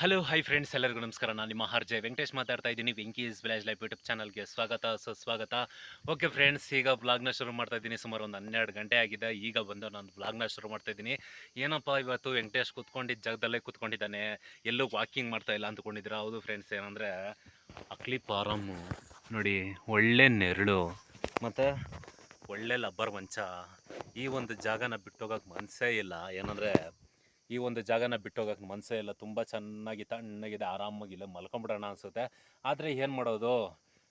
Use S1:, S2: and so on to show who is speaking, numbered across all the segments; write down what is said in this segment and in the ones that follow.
S1: Hello hi friends ಎಲ್ಲರಿಗೂ ನಮಸ್ಕಾರ. ನಾನು ನಿಮ್ಮ ಹರ್ಜಯ್ ವೆಂಕಟೇಶ್ ಮಾತಾಡ್ತಾ ಇದ್ದೀನಿ. ವೆಂಕೀಸ್ ವಿಲೇಜ್ ಲೈಫ್ ಯೂಟ್ಯೂಬ್ ಚಾನಲ್ಗೆ ಸ್ವಾಗತ, ಸುಸ್ವಾಗತ. ಓಕೆ ಫ್ರೆಂಡ್ಸ್ ಈಗ ಬ್ಲಾಗ್ನ ಶುರು ಮಾಡ್ತಾ ಇದ್ದೀನಿ. ಸುಮಾರು ಒಂದು ಹನ್ನೆರಡು ಗಂಟೆ ಆಗಿದೆ. ಈಗ ಬಂದು ನಾನು ಬ್ಲಾಗ್ನ ಶುರು ಮಾಡ್ತಾ ಇದ್ದೀನಿ. ಏನಪ್ಪ ಇವತ್ತು ವೆಂಕಟೇಶ್ ಕೂತ್ಕೊಂಡಿದ್ದ ಜಾಗದಲ್ಲೇ ಕೂತ್ಕೊಂಡಿದ್ದಾನೆ. ಎಲ್ಲೂ ವಾಕಿಂಗ್ ಮಾಡ್ತಾ ಇಲ್ಲ ಅಂದ್ಕೊಂಡಿದ್ದೀರಾ? ಹೌದು ಫ್ರೆಂಡ್ಸ್ ಏನಂದರೆ ಅಕ್ಲಿ ಫಾರಮ್ಮು ನೋಡಿ, ಒಳ್ಳೆ ನೆರಳು ಮತ್ತು ಒಳ್ಳೆ ಲಬ್ಬರ್ ಮಂಚ. ಈ ಒಂದು ಜಾಗನ ಬಿಟ್ಟೋಗಕ್ಕೆ ಮನಸ್ಸೇ ಇಲ್ಲ. ಏನಂದರೆ ಈ ಒಂದು ಜಾಗನ ಬಿಟ್ಟೋಗಕ್ಕೆ ಮನಸ್ಸೇ ಇಲ್ಲ. ತುಂಬ ಚೆನ್ನಾಗಿ ತಣ್ಣಗಿದೆ ಆರಾಮಾಗಿಲ್ಲ ಮಲ್ಕೊಂಬಿಡೋಣ ಅನಿಸುತ್ತೆ. ಆದರೆ ಏನು ಮಾಡೋದು?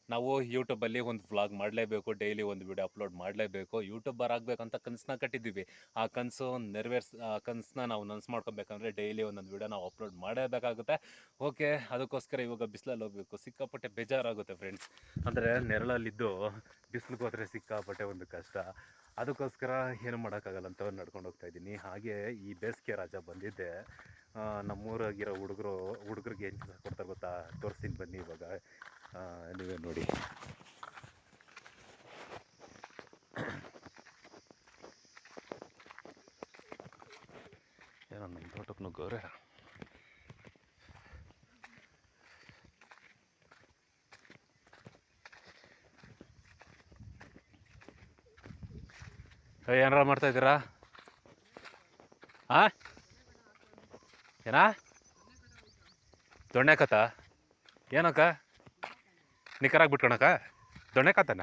S1: ನಾವು ಯೂಟ್ಯೂಬಲ್ಲಿ ಒಂದು ವ್ಲಾಗ್ ಮಾಡಲೇಬೇಕು ಡೈಲಿ ಒಂದು ವಿಡಿಯೋ ಅಪ್ಲೋಡ್ ಮಾಡಲೇಬೇಕು. ಯೂಟ್ಯೂಬರ್ ಆಗಬೇಕಂತ ಕನಸನ್ನ ಕಟ್ಟಿದ್ದೀವಿ. ಆ ಕನಸು ನೆರವೇರ್ಸ್, ಆ ಕನಸನ್ನ ನಾವು ನನಸು ಮಾಡ್ಕೊಬೇಕಂದ್ರೆ ಡೈಲಿ ಒಂದೊಂದು ವಿಡಿಯೋ ನಾವು ಅಪ್ಲೋಡ್ ಮಾಡಲೇಬೇಕಾಗುತ್ತೆ ಓಕೆ ಅದಕ್ಕೋಸ್ಕರ ಇವಾಗ ಬಿಸಿಲಲ್ಲಿ ಹೋಗಬೇಕು. ಸಿಕ್ಕಾಪಟ್ಟೆ ಬೇಜಾರಾಗುತ್ತೆ ಫ್ರೆಂಡ್ಸ್ ಅಂದರೆ ನೆರಳಲ್ಲಿದ್ದು ಬಿಸಿಲಿಗೆ ಸಿಕ್ಕಾಪಟ್ಟೆ ಒಂದು ಕಷ್ಟ. ಅದಕ್ಕೋಸ್ಕರ ಏನು ಮಾಡೋಕ್ಕಾಗಲ್ಲ ಅಂತ ನಡ್ಕೊಂಡು ಹೋಗ್ತಾ ಇದ್ದೀನಿ. ಹಾಗೆ ಈ ಬೇಸಿಗೆ ರಾಜ ಬಂದಿದ್ದೆ. ನಮ್ಮೂರಾಗಿರೋ ಹುಡುಗರು, ಹುಡುಗರಿಗೆ ಏನು ಕೆಲಸ ಕೊಡ್ತಾರೆ ಗೊತ್ತಾ? ತೋರಿಸ್ತೀನಿ ಬನ್ನಿ ಇವಾಗ. ನೀವೇ ನೋಡಿ ಏನೋ ನಮ್ಮ ತೋಟಕ್ಕೆ ನುಗ್ಗೋರೆ ಏನಾರ ಮಾಡ್ತಾ ಇದ್ದೀರಾ? ಆ? ಏನಾ? ದೊಣ್ಣೆ ಕತ ಏನಕ್ಕ? ನಿಖರಾಗಿ ಬಿಟ್ಕೊಳಕ ದೊಣ್ಣೆ ಕತನ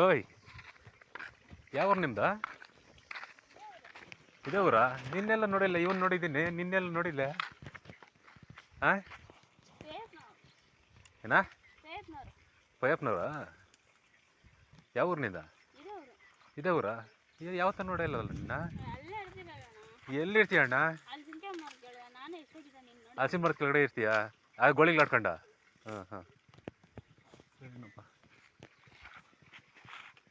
S1: ಓಯ್ ಯಾವ ನಿಮ್ದ? ಇದೇ ಊರ? ನಿನ್ನೆಲ್ಲ ನೋಡಿಲ್ಲ ಇವನ್ ನೋಡಿದ್ದೀನಿ ನಿನ್ನೆಲ್ಲ ನೋಡಿಲ್ಲ. ಆ? ಏನಾ? ಪಯಪ್ನವ್ರ. ಯಾವ ಊರಿನಿಂದ ಇದೇ ಊರ ಯಾವತ್ತ ನೋಡಿಲ್ಲ ನಿನ್ನ? ಎಲ್ಲಿ ಇರ್ತೀಯ ಅಣ್ಣ? ಹಸಿ ಮರದ ಕೆಳಗಡೆ ಇರ್ತೀಯ? ಆ ಗೋಳಿಗೆ ಆಡ್ಕೊಂಡ? ಹಾಂ ಹಾಂ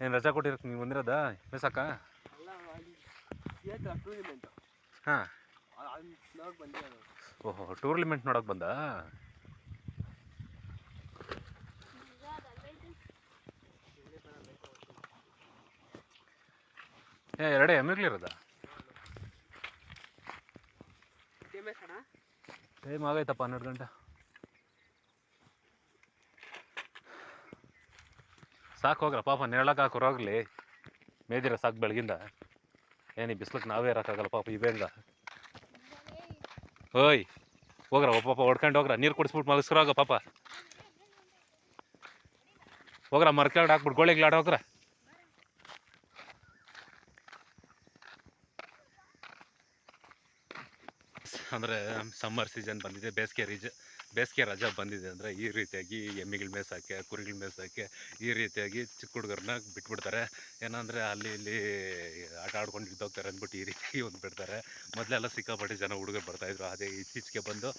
S1: ಏನು ರಜಾ ಕೊಟ್ಟಿರಕ್ಕೆ ನೀವು ಬಂದಿರೋದಾ? ಮೆಸಕ್ಕ ಹಾಂ. ಓಹೋ ಟೂರ್ಲಿಮೆಂಟ್ ನೋಡೋಕೆ ಬಂದ? ಏ, ಎರಡೇ ಎಮ್ಮೆಗಳಿರೋದ ಟೈಮ್ ಆಗೈತಪ್ಪ ಹನ್ನೆರಡು ಗಂಟೆ. ಸಾಕು ಹೋಗ್ರ ಪಾಪ ನೆರಳಕ್ಕೆ ಹಾಕೋರೋಗ್ಲಿ ಮೇದಿರ ಸಾಕು ಬೆಳಗಿಂದ. ಏನು ಬಿಸ್ಲಕ್ಕೆ ನಾವೇ ಇರೋಕ್ಕಾಗಲ್ಲ ಪಾಪ ಇವೇಂದ ಓಯ್ ಹೋಗ್ರ ಪಾಪ ಹೊಡ್ಕೊಂಡು ಹೋಗ್ರ ನೀರು ಕುಡಿಸ್ಬಿಟ್ಟು ಮಲಗಿಸ್ರಾಗ ಪಾಪ. ಹೋಗ್ರ ಮರ್ಕೆಲ್ಡ್ ಹಾಕ್ಬಿಟ್ಟು ಗೋಳಿಗ್ಲಾಡ ಹೋಗ್ರ ಅಂದರೆ ಸಮ್ಮರ್ ಸೀಸನ್ ಬಂದಿದೆ, ಬೇಸಿಗೆ ರೀಜ, ಬೇಸಿಗೆ ರಜಾ ಬಂದಿದೆ ಅಂದರೆ ಈ ರೀತಿಯಾಗಿ ಎಮ್ಮಿಗಳ ಮೇಸಾಕೆ ಕುರಿಗಳ ಮೇಸಾಕೆ ಈ ರೀತಿಯಾಗಿ ಚಿಕ್ಕ ಹುಡುಗರನ್ನ ಬಿಟ್ಬಿಡ್ತಾರೆ. ಏನಂದರೆ ಅಲ್ಲಿ ಇಲ್ಲಿ ಆಟ ಆಡ್ಕೊಂಡು ಇದ್ದೋಗ್ತಾರೆ ಅಂದ್ಬಿಟ್ಟು ಈ ರೀತಿಯಾಗಿ ಒಂದು ಬಿಡ್ತಾರೆ. ಮೊದಲೆಲ್ಲ ಸಿಕ್ಕಾಪಟ್ಟೆ ಜನ ಹುಡುಗರು ಬರ್ತಾಯಿದ್ರು ಅದೇ ಇತ್ತೀಚೆಗೆ ಬಂದು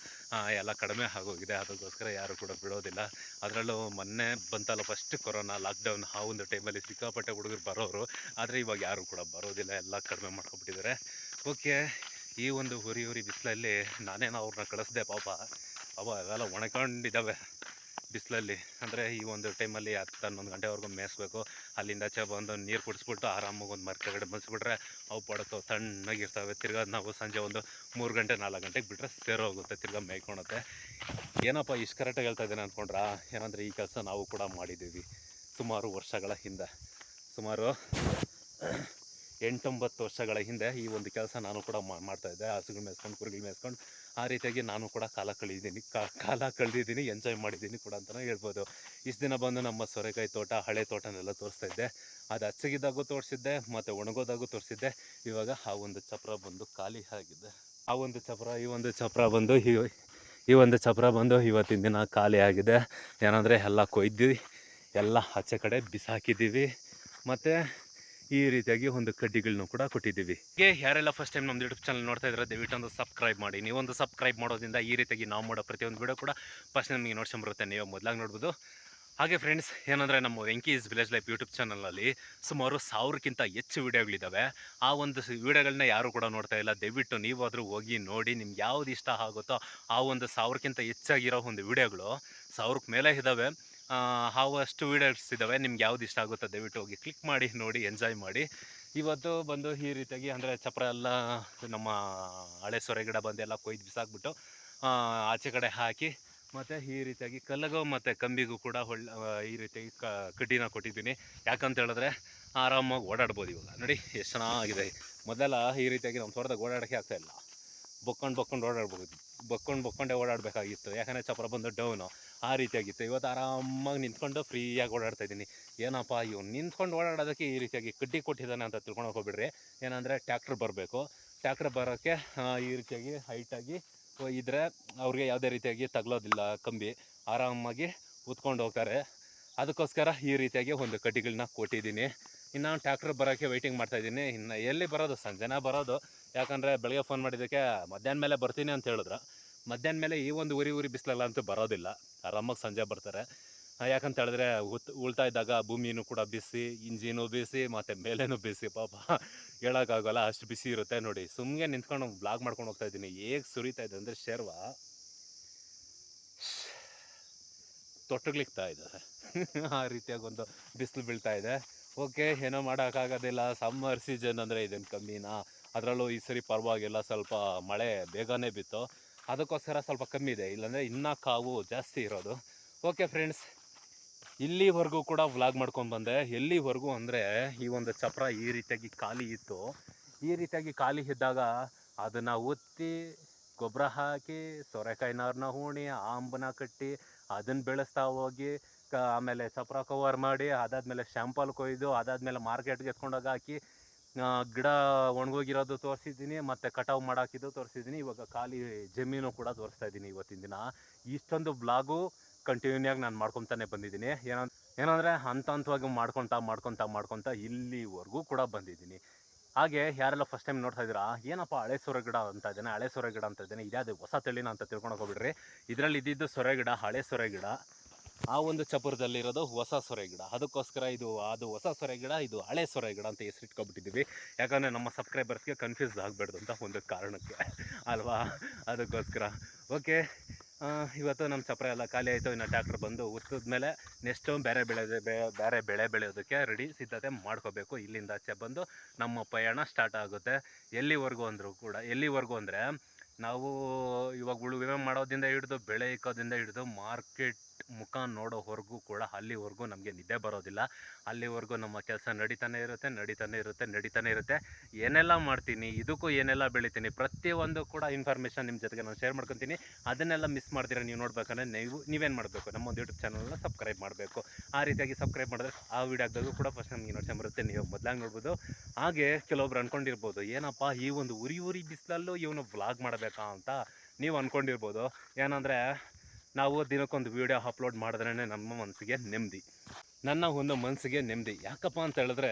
S1: ಎಲ್ಲ ಕಡಿಮೆ ಆಗೋಗಿದೆ. ಅದಕ್ಕೋಸ್ಕರ ಯಾರು ಕೂಡ ಬಿಡೋದಿಲ್ಲ. ಅದರಲ್ಲೂ ಮೊನ್ನೆ ಬಂತಲ್ಲ ಫಸ್ಟ್ ಕೊರೋನಾ ಲಾಕ್ಡೌನ್ ಆ ಒಂದು ಟೈಮಲ್ಲಿ ಸಿಕ್ಕಾಪಟ್ಟೆ ಹುಡುಗರು ಬರೋರು. ಆದರೆ ಇವಾಗ ಯಾರು ಕೂಡ ಬರೋದಿಲ್ಲ. ಎಲ್ಲ ಕಡಿಮೆ ಮಾಡ್ಕೊಬಿಟ್ಟಿದ್ದಾರೆ ಓಕೆ ಈ ಒಂದು ಹುರಿ ಹುರಿ ಬಿಸಿಲಲ್ಲಿ ನಾನೇನೋ ಅವ್ರನ್ನ ಕಳಿಸ್ದೆ ಪಾಪ. ಪಾಪ ಅವೆಲ್ಲ ಒಣಕೊಂಡಿದ್ದಾವೆ ಬಿಸಿಲಲ್ಲಿ. ಅಂದರೆ ಈ ಒಂದು ಟೈಮಲ್ಲಿ ಹತ್ತು ಹನ್ನೊಂದು ಗಂಟೆವರೆಗೂ ಮೇಯಿಸ್ಬೇಕು. ಅಲ್ಲಿಂದ ಆಚೆ ಬಂದು ನೀರು ಕುಡಿಸ್ಬಿಟ್ಟು ಆರಾಮಾಗಿ ಒಂದು ಮರ ಕೆಳಗಡೆ ಅವು ಪಡತ್ತವು ತಣ್ಣಗಿರ್ತವೆ. ತಿರ್ಗಾ ನಾವು ಸಂಜೆ ಒಂದು ಮೂರು ಗಂಟೆ, ನಾಲ್ಕು ಗಂಟೆಗೆ ಬಿಟ್ಟರೆ ಸೇರೋಗುತ್ತೆ, ತಿರ್ಗಾ ಮೇಯ್ಕೊಳುತ್ತೆ. ಏನಪ್ಪ ಇಷ್ಟು ಕರೆಕ್ಟಾಗಿ ಹೇಳ್ತಾ ಇದ್ದೀನಿ ಅಂದ್ಕೊಂಡ್ರೆ ಏನಂದರೆ ಈ ಕೆಲಸ ನಾವು ಕೂಡ ಮಾಡಿದ್ದೀವಿ ಸುಮಾರು ವರ್ಷಗಳ ಹಿಂದೆ. ಸುಮಾರು ಎಂಟೊಂಬತ್ತು ವರ್ಷಗಳ ಹಿಂದೆ ಈ ಒಂದು ಕೆಲಸ ನಾನು ಕೂಡ ಮಾಡ್ತಾ ಇದ್ದೆ. ಹಸುಗಳು ಮೇಸ್ಕೊಂಡು ಕುರಿಗಳು ಮೇಸ್ಕೊಂಡು ಆ ರೀತಿಯಾಗಿ ನಾನು ಕೂಡ ಕಾಲ ಕಳೆದಿದ್ದೀನಿ. ಕಾಲ ಕಳೆದಿದ್ದೀನಿ ಎಂಜಾಯ್ ಮಾಡಿದ್ದೀನಿ ಕೂಡ ಅಂತಲೇ ಹೇಳ್ಬೋದು. ಇಷ್ಟು ದಿನ ಬಂದು ನಮ್ಮ ಸೊರೆಕಾಯಿ ತೋಟ, ಹಳೆ ತೋಟನೆಲ್ಲ ತೋರಿಸ್ತಾ ಇದ್ದೆ. ಅದು ಹಚ್ಚಗಿದ್ದಾಗೂ ತೋರಿಸಿದ್ದೆ, ಮತ್ತು ಒಣಗೋದಾಗೂ ತೋರಿಸಿದ್ದೆ. ಇವಾಗ ಆ ಒಂದು ಚಪ್ರ ಬಂದು ಖಾಲಿ ಆಗಿದೆ. ಆ ಒಂದು ಚಪ್ರ, ಈ ಒಂದು ಚಪ್ರ ಬಂದು ಈ ಈ ಒಂದು ಚಪ್ರ ಬಂದು ಇವತ್ತಿನ ದಿನ ಖಾಲಿ ಆಗಿದೆ. ಏನಂದರೆ ಎಲ್ಲ ಕೊಯ್ದು, ಎಲ್ಲ ಆಚೆ ಕಡೆ ಬಿಸಾಕಿದ್ದೀವಿ. ಮತ್ತು ಈ ರೀತಿಯಾಗಿ ಒಂದು ಕಡ್ಡಿಗಳನ್ನೂ ಕೂಡ ಕೊಟ್ಟಿದ್ದೀವಿ. ಹೀಗೆ ಯಾರೆಲ್ಲ ಫಸ್ಟ್ ಟೈಮ್ ನಮ್ಮ ಯೂಟ್ಯೂಬ್ ಚಾನಲ್ ನೋಡ್ತಾ ಇದ್ರೆ ದಯವಿಟ್ಟು ಒಂದು ಸಬ್ಸ್ಕ್ರೈಬ್ ಮಾಡಿ. ನೀವೊಂದು ಸಬ್ಸ್ಕ್ರೈಬ್ ಮಾಡೋದ್ರಿಂದ ಈ ರೀತಿಯಾಗಿ ನಾವು ಮಾಡೋ ಪ್ರತಿಯೊಂದು ವಿಡಿಯೋ ಕೂಡ ಫಸ್ಟ್ ನಮಗೆ ನೋಡ್ಕೊಂಬರುತ್ತೆ ನೀವು ಮೊದಲಾಗಿ ನೋಡ್ಬೋದು. ಹಾಗೆ ಫ್ರೆಂಡ್ಸ್ ಏನಂದರೆ ನಮ್ಮ ವೆಂಕೀಸ್ ವಿಲೇಜ್ ಲೈಫ್ ಯೂಟ್ಯೂಬ್ ಚಾನಲಲ್ಲಿ ಸುಮಾರು ಸಾವಿರಕ್ಕಿಂತ ಹೆಚ್ಚು ವಿಡಿಯೋಗಳಿದ್ದಾವೆ ಆ ಒಂದು ವಿಡಿಯೋಗಳನ್ನ ಯಾರು ಕೂಡ ನೋಡ್ತಾ ಇಲ್ಲ. ದಯವಿಟ್ಟು ನೀವಾದರೂ ಹೋಗಿ ನೋಡಿ ನಿಮ್ಗೆ ಯಾವ್ದು ಇಷ್ಟ ಆಗುತ್ತೋ ಆ ಒಂದು ಸಾವಿರಕ್ಕಿಂತ ಹೆಚ್ಚಾಗಿರೋ ಒಂದು ವಿಡಿಯೋಗಳು ಸಾವಿರಕ್ಕೆ ಮೇಲೆ ಇದ್ದಾವೆ ಹಾವು ಅಷ್ಟು ವೀಡಿಯೋಸ್ ಇದ್ದಾವೆ ನಿಮ್ಗೆ ಯಾವ್ದು ಇಷ್ಟ ಆಗುತ್ತೋ ದಯವಿಟ್ಟು ಹೋಗಿ ಕ್ಲಿಕ್ ಮಾಡಿ, ನೋಡಿ ಎಂಜಾಯ್ ಮಾಡಿ. ಇವತ್ತು ಬಂದು ಈ ರೀತಿಯಾಗಿ ಅಂದರೆ ಚಪ್ರ ಎಲ್ಲ ನಮ್ಮ ಹಳೆ ಸೊರೆ ಗಿಡ ಬಂದು ಎಲ್ಲ ಕೊಯ್ದು ಬಿಸಾಕ್ಬಿಟ್ಟು ಆಚೆ ಕಡೆ ಹಾಕಿ ಮತ್ತು ಈ ರೀತಿಯಾಗಿ ಕಲ್ಲಗೋ ಮತ್ತು ಕಂಬಿಗೂ ಕೂಡ ಒಳ್ಳೆ ಈ ರೀತಿಯಾಗಿ ಕಡ್ಡಿನ ಕೊಟ್ಟಿದ್ದೀನಿ. ಯಾಕಂತ ಹೇಳಿದ್ರೆ ಆರಾಮಾಗಿ ಓಡಾಡ್ಬೋದು ಇವಾಗ. ನೋಡಿ, ಎಷ್ಟು ಚೆನ್ನಾಗಿದೆ. ಮೊದಲೆಲ್ಲ ಈ ರೀತಿಯಾಗಿ ನಮ್ಮ ತೋಟದಾಗ ಓಡಾಡೋಕ್ಕೆ ಆಗ್ತಾ ಇಲ್ಲ. ಬೊಕ್ಕೊಂಡು ಬೊಕ್ಕೊಂಡು ಓಡಾಡ್ಬೋದು. ಬೊಕ್ಕೊಂಡು ಬೊಕ್ಕೊಂಡೇ ಓಡಾಡಬೇಕಾಗಿತ್ತು. ಯಾಕಂದರೆ ಚಪ್ರ ಬಂದು ಡೌನು ಆ ರೀತಿಯಾಗಿತ್ತು ಇವತ್ತು ಆರಾಮಾಗಿ ನಿಂತ್ಕೊಂಡು ಫ್ರೀಯಾಗಿ ಓಡಾಡ್ತಾ ಇದ್ದೀನಿ. ಏನಪ್ಪ, ಇವ್ನು ನಿಂತ್ಕೊಂಡು ಓಡಾಡೋದಕ್ಕೆ ಈ ರೀತಿಯಾಗಿ ಕಡ್ಡಿ ಕೊಟ್ಟಿದ್ದಾನೆ ಅಂತ ತಿಳ್ಕೊಂಡು ಹೋಗ್ಬಿಡ್ರಿ. ಏನಂದರೆ ಟ್ಯಾಕ್ಟ್ರ್ ಬರಬೇಕು. ಟ್ಯಾಕ್ಟ್ರ್ ಬರೋಕ್ಕೆ ಈ ರೀತಿಯಾಗಿ ಹೈಟಾಗಿ ಇದ್ದರೆ ಅವ್ರಿಗೆ ಯಾವುದೇ ರೀತಿಯಾಗಿ ತಗಲೋದಿಲ್ಲ, ಕಂಬಿ. ಆರಾಮಾಗಿ ಉತ್ಕೊಂಡು ಹೋಗ್ತಾರೆ. ಅದಕ್ಕೋಸ್ಕರ ಈ ರೀತಿಯಾಗಿ ಒಂದು ಕಡ್ಡಿಗಳನ್ನ ಕೊಟ್ಟಿದ್ದೀನಿ. ಇನ್ನು ಟ್ಯಾಕ್ಟ್ರ್ ಬರೋಕ್ಕೆ ವೆಯ್ಟಿಂಗ್ ಮಾಡ್ತಾ ಇದ್ದೀನಿ. ಇನ್ನು ಎಲ್ಲಿ ಬರೋದು? ಸಂಜೆನ ಬರೋದು. ಯಾಕಂದರೆ ಬೆಳಗ್ಗೆ ಫೋನ್ ಮಾಡಿದ್ದಕ್ಕೆ ಮಧ್ಯಾಹ್ನ ಮೇಲೆ ಬರ್ತೀನಿ ಅಂತ ಹೇಳಿದ್ರು. ಮಧ್ಯಾಹ್ನ ಮೇಲೆ ಈ ಒಂದು ಉರಿ ಉರಿ ಬಿಸಿಲಲ್ಲ ಅಂತೂ ಬರೋದಿಲ್ಲ. ಆರಾಮಾಗಿ ಸಂಜೆ ಬರ್ತಾರೆ. ಯಾಕಂತ ಹೇಳಿದ್ರೆ ಉತ್, ಉಳ್ತಾ ಇದ್ದಾಗ ಭೂಮಿನೂ ಕೂಡ ಬಿಸಿ, ಇಂಜಿನು ಬಿಸಿ, ಮತ್ತು ಮೇಲೇನೂ ಬಿಸಿ, ಪಾಪ. ಹೇಳೋಕ್ಕಾಗಲ್ಲ, ಅಷ್ಟು ಬಿಸಿ ಇರುತ್ತೆ ನೋಡಿ. ಸುಮ್ಮನೆ ನಿಂತ್ಕೊಂಡು ಬ್ಲಾಗ್ ಮಾಡ್ಕೊಂಡು ಹೋಗ್ತಾ ಇದ್ದೀನಿ. ಹೇಗೆ ಸುರಿತಾ ಇದೆ ಅಂದರೆ ಶೇರ್ವ ತೊಟ್ಟಗ್ಲಿಕ್ತಾ ಇದೆ. ಆ ರೀತಿಯಾಗಿ ಒಂದು ಬಿಸಿಲು ಬೀಳ್ತಾ ಇದೆ. ಓಕೆ, ಏನೋ ಮಾಡೋಕ್ಕಾಗೋದಿಲ್ಲ. ಸಮ್ಮರ್ ಸೀಸನ್ ಅಂದರೆ ಇದೇನು ಕಮ್ಮಿನಾ? ಅದರಲ್ಲೂ ಈ ಸರಿ ಪರವಾಗಿಲ್ಲ. ಸ್ವಲ್ಪ ಮಳೆ ಬೇಗನೆ ಬಿತ್ತು. ಅದಕ್ಕೋಸ್ಕರ ಸ್ವಲ್ಪ ಕಮ್ಮಿ ಇದೆ. ಇಲ್ಲಾಂದರೆ ಇನ್ನೂ ಕಾವು ಜಾಸ್ತಿ ಇರೋದು. ಓಕೆ ಫ್ರೆಂಡ್ಸ್ ಇಲ್ಲಿವರೆಗೂ ಕೂಡ ವ್ಲಾಗ್ ಮಾಡ್ಕೊಂಡು ಬಂದೆ. ಎಲ್ಲಿವರೆಗೂ ಅಂದರೆ ಈ ಒಂದು ಚಪ್ರ ಈ ರೀತಿಯಾಗಿ ಖಾಲಿ ಇತ್ತು. ಈ ರೀತಿಯಾಗಿ ಖಾಲಿ ಇದ್ದಾಗ ಅದನ್ನು ಒತ್ತಿ ಗೊಬ್ಬರ ಹಾಕಿ ಸೋರೆಕಾಯಿನವ್ರನ್ನ ಹೂಣಿ, ಆಂಬನ ಕಟ್ಟಿ ಅದನ್ನು ಬೆಳೆಸ್ತಾ ಹೋಗಿ ಆಮೇಲೆ ಚಪ್ರ ಕವರ್ ಮಾಡಿ, ಅದಾದಮೇಲೆ ಶ್ಯಾಂಪಲ್ ಕೊಯ್ದು, ಅದಾದಮೇಲೆ ಮಾರ್ಕೆಟ್ಗೆ ಎತ್ಕೊಂಡೋಗಿ ಹಾಕಿ ಗಿಡ ಒಣಗೋಗಿರೋದು ತೋರಿಸಿದ್ದೀನಿ, ಮತ್ತು ಕಟಾವು ಮಾಡಾಕಿದ್ದು ತೋರಿಸಿದ್ದೀನಿ. ಇವಾಗ ಖಾಲಿ ಜಮೀನು ಕೂಡ ತೋರಿಸ್ತಾ ಇದ್ದೀನಿ ಇವತ್ತಿನ ದಿನ. ಇಷ್ಟೊಂದು ಬ್ಲಾಗು ಕಂಟಿನ್ಯೂಯಾಗಿ ನಾನು ಮಾಡ್ಕೊತಾನೆ ಬಂದಿದ್ದೀನಿ. ಏನೋ ಏನಂದರೆ ಹಂತ ಹಂತವಾಗಿ ಮಾಡ್ಕೊತಾ ಮಾಡ್ಕೊತಾ ಮಾಡ್ಕೊತಾ ಇಲ್ಲಿವರೆಗೂ ಕೂಡ ಬಂದಿದ್ದೀನಿ. ಹಾಗೆ ಯಾರೆಲ್ಲ ಫಸ್ಟ್ ಟೈಮ್ ನೋಡ್ತಾ ಇದ್ದೀರಾ, ಏನಪ್ಪ ಹಳೆ ಸೊರೆ ಗಿಡ ಅಂತ ಇದ್ದಾನೆ, ಹಳೆ ಸೊರೆ ಗಿಡ ಅಂತ ಇದ್ದಾನೆ ಅದೇ ಹೊಸ ತಳಿನ ಅಂತ ತಿಳ್ಕೊಳಕ್ ಹೋಗ್ಬಿಡ್ರಿ. ಇದರಲ್ಲಿ ಇದ್ದಿದ್ದು ಸೊರೆ ಗಿಡ, ಹಳೆ ಸೊರೆ ಗಿಡ. ಆ ಒಂದು ಚಪುರದಲ್ಲಿರೋದು ಹೊಸ ಸೊರೆ ಗಿಡ. ಅದಕ್ಕೋಸ್ಕರ ಇದು ಅದು ಹೊಸ ಸೊರೆ ಗಿಡ, ಇದು ಹಳೆ ಸೊರೆ ಗಿಡ ಅಂತ ಹೆಸರಿಟ್ಕೊಬಿಟ್ಟಿದ್ದೀವಿ ಯಾಕಂದರೆ ನಮ್ಮ ಸಬ್ಸ್ಕ್ರೈಬರ್ಸ್ಗೆ ಕನ್ಫ್ಯೂಸ್ ಆಗಬಾರ್ದು ಅಂತ ಒಂದು ಕಾರಣಕ್ಕೆ. ಅಲ್ವಾ? ಅದಕ್ಕೋಸ್ಕರ. ಓಕೆ ಇವತ್ತು ನಮ್ಮ ಚಪ್ರ ಎಲ್ಲ ಖಾಲಿ ಆಯಿತು. ಇನ್ನು ಟ್ಯಾಕ್ಟ್ರ್ ಬಂದು ಉತ್ತದ ಮೇಲೆ ನೆಕ್ಸ್ಟು ಬೇರೆ ಬೆಳೆ ಬೇರೆ ಬೆಳೆ ಬೆಳೆಯೋದಕ್ಕೆ ರೆಡಿ ಸಿದ್ಧತೆ ಮಾಡ್ಕೋಬೇಕು. ಇಲ್ಲಿಂದ ಆಚೆ ಬಂದು ನಮ್ಮ ಪಯಣ ಸ್ಟಾರ್ಟ್ ಆಗುತ್ತೆ. ಎಲ್ಲಿವರೆಗೂ ಅಂದರೂ ಕೂಡ, ಎಲ್ಲಿವರೆಗೂ ಅಂದರೆ ನಾವು ಇವಾಗ ಉಳುವಿಮೆ ಮಾಡೋದಿಂದ ಹಿಡಿದು, ಬೆಳೆ ಇಕ್ಕೋದಿಂದ ಹಿಡಿದು ಮಾರ್ಕೆಟ್ ಮುಖ ನೋಡೋವರೆಗೂ ಕೂಡ ಅಲ್ಲಿವರೆಗೂ ನಮಗೆ ನಿದ್ದೆ ಬರೋದಿಲ್ಲ. ಅಲ್ಲಿವರೆಗೂ ನಮ್ಮ ಕೆಲಸ ನಡೀತಾನೆ ಇರುತ್ತೆ ನಡೀತಾನೆ ಇರುತ್ತೆ ನಡೀತಾನೆ ಇರುತ್ತೆ. ಏನೆಲ್ಲ ಮಾಡ್ತೀನಿ, ಇದಕ್ಕೂ ಏನೆಲ್ಲ ಬೆಳಿತೀನಿ, ಪ್ರತಿಯೊಂದು ಕೂಡ ಇನ್ಫಾರ್ಮೇಷನ್ ನಿಮ್ಮ ಜೊತೆಗೆ ನಾನು ಶೇರ್ ಮಾಡ್ಕೊತೀನಿ. ಅದನ್ನೆಲ್ಲ ಮಿಸ್ ಮಾಡ್ತೀರಾ ನೀವು ನೋಡ್ಬೇಕಂದ್ರೆ ನೀವು, ನೀವೇನು ಮಾಡಬೇಕು? ನಮ್ಮ ಒಂದು ಯೂಟ್ಯೂಬ್ ಚಾನಲ್ನ ಸಬ್ಸ್ಕ್ರೈಬ್ ಮಾಡಬೇಕು. ಆ ರೀತಿಯಾಗಿ ಸಬ್ಸ್ಕ್ರೈಬ್ ಮಾಡಿದ್ರೆ ಆ ವಿಡಿಯೋ ಕೂಡ ಫಸ್ಟ್ ನಮಗೆ ನೋಡ್ಕೊಂಡು ಬರುತ್ತೆ. ನೀವು ಮೊದಲಾಗಿ ನೋಡ್ಬೋದು. ಹಾಗೆ ಕೆಲವೊಬ್ರು ಅಂದ್ಕೊಂಡಿರ್ಬೋದು ಏನಪ್ಪ ಈ ಒಂದು ಉರಿ ಉರಿ ಬಿಸಿಲಲ್ಲೂ ಇವನು ವ್ಲಾಗ್ ಮಾಡಬೇಕಾ ಅಂತ. ನೀವು ಅಂದ್ಕೊಂಡಿರ್ಬೋದು ಏನಂದರೆ ನಾವು ದಿನಕ್ಕೊಂದು ವಿಡಿಯೋ ಅಪ್ಲೋಡ್ ಮಾಡಿದ್ರೇ ನಮ್ಮ ಮನಸ್ಸಿಗೆ ನೆಮ್ಮದಿ. ನನ್ನ ಒಂದು ಮನಸ್ಸಿಗೆ ನೆಮ್ಮದಿ. ಯಾಕಪ್ಪ ಅಂತ ಹೇಳಿದ್ರೆ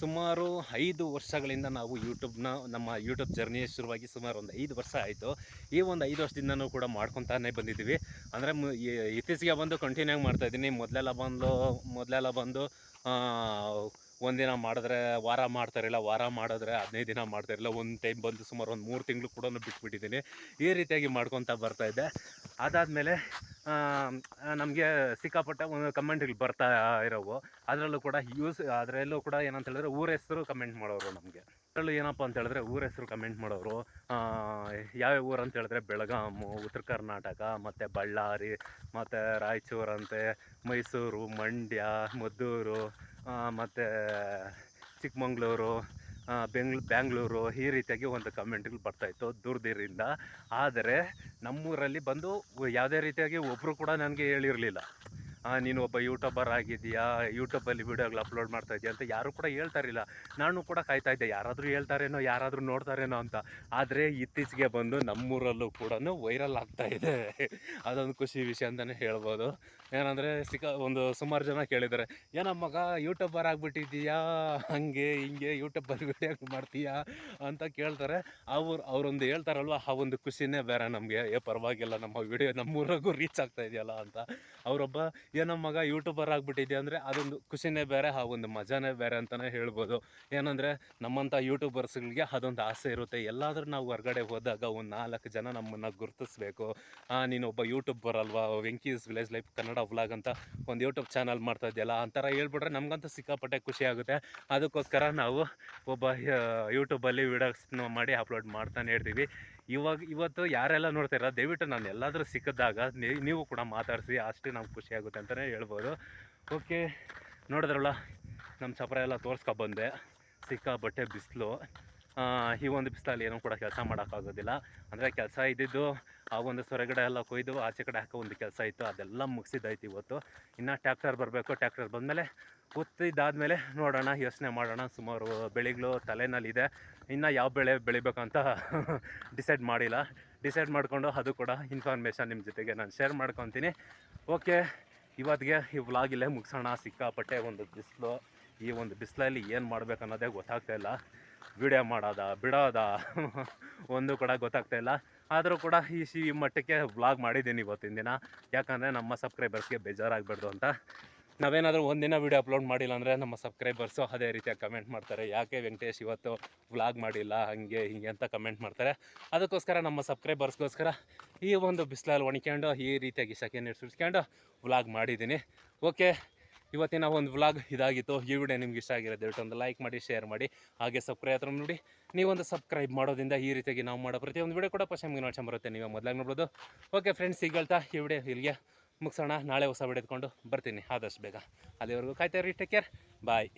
S1: ಸುಮಾರು ಐದು ವರ್ಷಗಳಿಂದ ನಾವು ಯೂಟ್ಯೂಬ್ನ ನಮ್ಮ ಯೂಟ್ಯೂಬ್ ಜರ್ನಿ ಶುರುವಾಗಿ ಸುಮಾರು ಒಂದು ಐದು ವರ್ಷ ಆಯಿತು. ಈ ಒಂದು ಐದು ವರ್ಷದಿಂದನೂ ಕೂಡ ಮಾಡ್ಕೊತಾನೆ ಬಂದಿದ್ದೀವಿ. ಅಂದರೆ ಇತ್ತೀಚೆಗೆ ಬಂದು ಕಂಟಿನ್ಯೂ ಆಗಿ ಮಾಡ್ತಾಯಿದ್ದೀನಿ ಮೊದಲೆಲ್ಲ ಬಂದು ಮೊದಲೆಲ್ಲ ಬಂದು ಒಂದಿನ ಮಾಡಿದ್ರೆ ವಾರ ಮಾಡ್ತಾರಿಲ್ಲ, ವಾರ ಮಾಡಿದ್ರೆ ಹದಿನೈದು ದಿನ ಮಾಡ್ತಾಯಿರಲಿಲ್ಲ ಒಂದು ಟೈಮ್ ಬಂದು ಸುಮಾರು ಒಂದು ಮೂರು ತಿಂಗಳು ಕೂಡ ಬಿಟ್ಬಿಟ್ಟಿದ್ದೀನಿ. ಈ ರೀತಿಯಾಗಿ ಮಾಡ್ಕೊತಾ ಬರ್ತಾಯಿದ್ದೆ ಅದಾದಮೇಲೆ ನಮಗೆ ಸಿಕ್ಕಾಪಟ್ಟೆ ಒಂದು ಕಮೆಂಟ್ಗಳು ಬರ್ತಾ ಇರೋವು. ಅದರಲ್ಲೂ ಕೂಡ ಯೂಸ್, ಅದರಲ್ಲೂ ಕೂಡ ಏನಂತ ಹೇಳಿದ್ರೆ ಊರ ಹೆಸರು ಕಮೆಂಟ್ ಮಾಡೋರು ನಮಗೆ. ಅದರಲ್ಲೂ ಏನಪ್ಪ ಅಂತ ಹೇಳಿದ್ರೆ ಊರ ಹೆಸರು ಕಮೆಂಟ್ ಮಾಡೋರು. ಯಾವ್ಯಾವ ಊರು ಅಂತ ಹೇಳಿದ್ರೆ ಬೆಳಗಾಮು, ಉತ್ತರ ಕರ್ನಾಟಕ, ಮತ್ತು ಬಳ್ಳಾರಿ, ಮತ್ತು ರಾಯಚೂರಂತೆ ಮೈಸೂರು, ಮಂಡ್ಯ, ಮದ್ದೂರು ಮತ್ತು ಚಿಕ್ಕಮಂಗ್ಳೂರು ಬೆಂಗ್ಳೂ, ಬ್ಯಾಂಗ್ಳೂರು ಈ ರೀತಿಯಾಗಿ ಒಂದು ಕಮೆಂಟ್ಗಳು ಬರ್ತಾಯಿತ್ತು ದೂರದಿರಿಂದ. ಆದರೆ ನಮ್ಮೂರಲ್ಲಿ ಬಂದು ಯಾವುದೇ ರೀತಿಯಾಗಿ ಒಬ್ಬರು ಕೂಡ ನನಗೆ ಹೇಳಿರಲಿಲ್ಲ. ನೀನು ಒಬ್ಬ ಯೂಟ್ಯೂಬರ್ ಆಗಿದೆಯಾ ಯೂಟ್ಯೂಬಲ್ಲಿ ವೀಡಿಯೋಗಳು ಅಪ್ಲೋಡ್ ಮಾಡ್ತಾ ಇದೆಯಾ ಅಂತ ಯಾರೂ ಕೂಡ ಹೇಳ್ತಾ ಇರಲಿಲ್ಲ. ನಾನು ಕೂಡ ಕಾಯ್ತಾ ಇದ್ದೆ, ಯಾರಾದರೂ ಹೇಳ್ತಾರೇನೋ, ಯಾರಾದರೂ ನೋಡ್ತಾರೇನೋ ಅಂತ. ಆದರೆ ಇತ್ತೀಚೆಗೆ ಬಂದು ನಮ್ಮೂರಲ್ಲೂ ಕೂಡ ವೈರಲ್ ಆಗ್ತಾ ಇದೆ. ಅದೊಂದು ಖುಷಿ ವಿಷಯ ಅಂತಲೇ ಹೇಳ್ಬೋದು. ಏನಂದರೆ ಸಿಕ್ಕ, ಒಂದು ಸುಮಾರು ಜನ ಕೇಳಿದ್ದಾರೆ, ಏನೋ ಮಗ ಯೂಟ್ಯೂಬರ್ ಆಗಿಬಿಟ್ಟಿದ್ದೀಯಾ? ಹಂಗೆ, ಹಿಂಗೆ ಯೂಟ್ಯೂಬಲ್ಲಿ ವಿಡಿಯೋ ಮಾಡ್ತೀಯಾ? ಅಂತ ಕೇಳ್ತಾರೆ. ಅವ್ರು, ಅವರೊಂದು ಹೇಳ್ತಾರಲ್ವ, ಆ ಒಂದು ಖುಷಿನೇ ಬೇರೆ ನಮಗೆ. ಏ, ಪರವಾಗಿಲ್ಲ, ನಮ್ಮ ವಿಡಿಯೋ ನಮ್ಮೂರಾಗೂ ರೀಚ್ ಆಗ್ತಾ ಇದೆಯಲ್ಲ ಅಂತ. ಅವರೊಬ್ಬ ಏನೋ ಮಗ ಯೂಟ್ಯೂಬರ್ ಆಗಿಬಿಟ್ಟಿದ್ಯಾ ಅಂದರೆ ಅದೊಂದು ಖುಷಿನೇ ಬೇರೆ ಆ ಒಂದು ಮಜಾನೇ ಬೇರೆ ಅಂತಲೇ ಹೇಳ್ಬೋದು. ಏನಂದರೆ ನಮ್ಮಂಥ ಯೂಟ್ಯೂಬರ್ಸ್ಗಳಿಗೆ ಅದೊಂದು ಆಸೆ ಇರುತ್ತೆ. ಎಲ್ಲಾದರೂ ನಾವು ಹೊರಗಡೆ ಹೋದಾಗ ಒಂದು ನಾಲ್ಕು ಜನ ನಮ್ಮನ್ನು ಗುರುತಿಸ್ಬೇಕು. ನೀನು ಒಬ್ಬ ಯೂಟ್ಯೂಬರ್ ಅಲ್ವಾ, Venky's village life Kannada vlog ಅಂತ ಒಂದು ಯೂಟ್ಯೂಬ್ ಚಾನಲ್ ಮಾಡ್ತಾ ಇದೆಯಲ್ಲ, ಆ ಥರ ಹೇಳ್ಬಿಟ್ರೆ ನಮಗಂತೂ ಸಿಕ್ಕಾಪಟ್ಟೆ ಖುಷಿ ಆಗುತ್ತೆ. ಅದಕ್ಕೋಸ್ಕರ ನಾವು ಒಬ್ಬ ಯೂಟ್ಯೂಬಲ್ಲಿ ವೀಡಿಯೋಸ್ನ ಮಾಡಿ ಅಪ್ಲೋಡ್ ಮಾಡ್ತಾನೆ ಇರ್ತೀವಿ. ಇವಾಗ ಇವತ್ತು ಯಾರೆಲ್ಲ ನೋಡ್ತೀರ, ದಯವಿಟ್ಟು ನಾನು ಎಲ್ಲಾದರೂ ಸಿಕ್ಕಿದಾಗ ನೀವು ಕೂಡ ಮಾತಾಡಿಸಿ, ಅಷ್ಟೇ ನಮ್ಗೆ ಖುಷಿ ಆಗುತ್ತೆ ಅಂತಲೇ ಹೇಳ್ಬೋದು. ಓಕೆ ನೋಡಿದ್ರಲ್ಲ ನಮ್ಮ ಚಪರ ಎಲ್ಲ ತೋರಿಸ್ಕೊಬಂದೆ ಸಿಕ್ಕಾಬಟ್ಟೆ ಬಿಸಿಲು. ಈ ಒಂದು ಬಿಸಿಲಲ್ಲಿ ಏನೂ ಕೂಡ ಕೆಲಸ ಮಾಡೋಕ್ಕಾಗೋದಿಲ್ಲ. ಅಂದರೆ ಕೆಲಸ ಇದ್ದಿದ್ದು ಆ ಒಂದು ಹೊರಗಡೆ ಎಲ್ಲ ಕೊಯ್ದು ಆಚೆ ಕಡೆ ಹಾಕೋ ಒಂದು ಕೆಲಸ ಇತ್ತು, ಅದೆಲ್ಲ ಮುಗಿಸಿದ್ದಾಯ್ತು ಇವತ್ತು. ಇನ್ನು ಟ್ಯಾಕ್ಟರ್ ಬರಬೇಕು, ಟ್ಯಾಕ್ಟರ್ ಬಂದಮೇಲೆ ಕೂತಿದ್ದಾದಮೇಲೆ ನೋಡೋಣ, ಯೋಚನೆ ಮಾಡೋಣ. ಸುಮಾರು ಬೆಳೆಗಳು ತಲೆನಲ್ಲಿದೆ. ಇನ್ನು ಯಾವ ಬೆಳೆ ಬೆಳಿಬೇಕಂತ ಡಿಸೈಡ್ ಮಾಡಿಲ್ಲ. ಡಿಸೈಡ್ ಮಾಡಿಕೊಂಡು ಅದು ಕೂಡ ಇನ್ಫಾರ್ಮೇಷನ್ ನಿಮ್ಮ ಜೊತೆಗೆ ನಾನು ಶೇರ್ ಮಾಡ್ಕೊತೀನಿ. ಓಕೆ, ಇವತ್ತಿಗೆ ಈ ವ್ಲಾಗ್ ಇಲ್ಲೇ ಮುಗಿಸೋಣ. ಸಿಕ್ಕಾಪಟ್ಟೆ ಒಂದು ಬಿಸಿಲು. ಈ ಒಂದು ಬಿಸಿಲಲ್ಲಿ ಏನು ಮಾಡ್ಬೇಕು ಅನ್ನೋದೇ ಗೊತ್ತಾಗ್ತಾ ಇಲ್ಲ. ವಿಡಿಯೋ ಮಾಡೋದ, ಬಿಡೋದ ಒಂದು ಕೂಡ ಗೊತ್ತಾಗ್ತಾ ಇಲ್ಲ. ಆದರೂ ಕೂಡ ಈ ಸಿ ಈ ಮಟ್ಟಕ್ಕೆ ವ್ಲಾಗ್ ಮಾಡಿದ್ದೀನಿ ಇವತ್ತಿನ ದಿನ. ಯಾಕಂದರೆ ನಮ್ಮ ಸಬ್ಸ್ಕ್ರೈಬರ್ಸ್ಗೆ ಬೇಜಾರಾಗಬಾರ್ದು ಅಂತ. ನಾವೇನಾದರೂ ಒಂದಿನ ವೀಡಿಯೋ ಅಪ್ಲೋಡ್ ಮಾಡಿಲ್ಲ ಅಂದರೆ ನಮ್ಮ ಸಬ್ಸ್ಕ್ರೈಬರ್ಸು ಅದೇ ರೀತಿಯಾಗಿ ಕಮೆಂಟ್ ಮಾಡ್ತಾರೆ. ಯಾಕೆ ವೆಂಕಟೇಶ್ ಇವತ್ತು ವ್ಲಾಗ್ ಮಾಡಿಲ್ಲ, ಹಾಗೆ, ಹೀಗೆ ಅಂತ ಕಮೆಂಟ್ ಮಾಡ್ತಾರೆ. ಅದಕ್ಕೋಸ್ಕರ ನಮ್ಮ ಸಬ್ಸ್ಕ್ರೈಬರ್ಸ್ಗೋಸ್ಕರ ಈ ಒಂದು ಬಿಸಿಲಲ್ಲಿ ಒಣಕ್ಕೊಂಡು ಈ ರೀತಿಯಾಗಿ ಸೆಕೆಂಡ್ ನೀರು ಸುರಿಸ್ಕೊಂಡು ವ್ಲಾಗ್ ಮಾಡಿದ್ದೀನಿ. ಓಕೆ ಇವತ್ತಿನ ಒಂದು ವ್ಲಾಗ್ ಇದಾಗಿತ್ತು. ಈ ವಿಡಿಯೋ ನಿಮ್ಗೆ ಇಷ್ಟ ದಯವಿಟ್ಟು ಒಂದು ಲೈಕ್ ಮಾಡಿ ಶೇರ್ ಮಾಡಿ. ಹಾಗೆ ಸಬ್ಸ್ಕ್ರೈಬ್ ಹತ್ರ ನೋಡಿ, ನೀವೊಂದು ಸಬ್ಸ್ಕ್ರೈಬ್ ಮಾಡೋದ್ರಿಂದ ಈ ರೀತಿಯಾಗಿ ನಾವು ಮಾಡೋ ಪ್ರತಿಯೊಂದು ವಿಡಿಯೋ ಕೂಡ ಫಸ್ಟ್ ನಿಮಗೆ ನೋಡ್ಕೊಂಡ್ ಬರುತ್ತೆ. ನೀವು ಮೊದಲಾಗಿ ನೋಡ್ಬೋದು. ಓಕೆ ಫ್ರೆಂಡ್ಸ್ ಈಗ ಹೇಳ್ತಾ, ಈ ವಿಡಿಯೋ ಇಲ್ಲಿಗೆ ಮುಗಿಸೋಣ. ನಾಳೆ ಹೊಸ ವಿಡಿಯೋ ಬರ್ತೀನಿ. ಆದಷ್ಟು ಬೇಗ. ಅಲ್ಲಿವರೆಗೂ ಕಾಯ್ತಾ ಇರಿ. Take care bye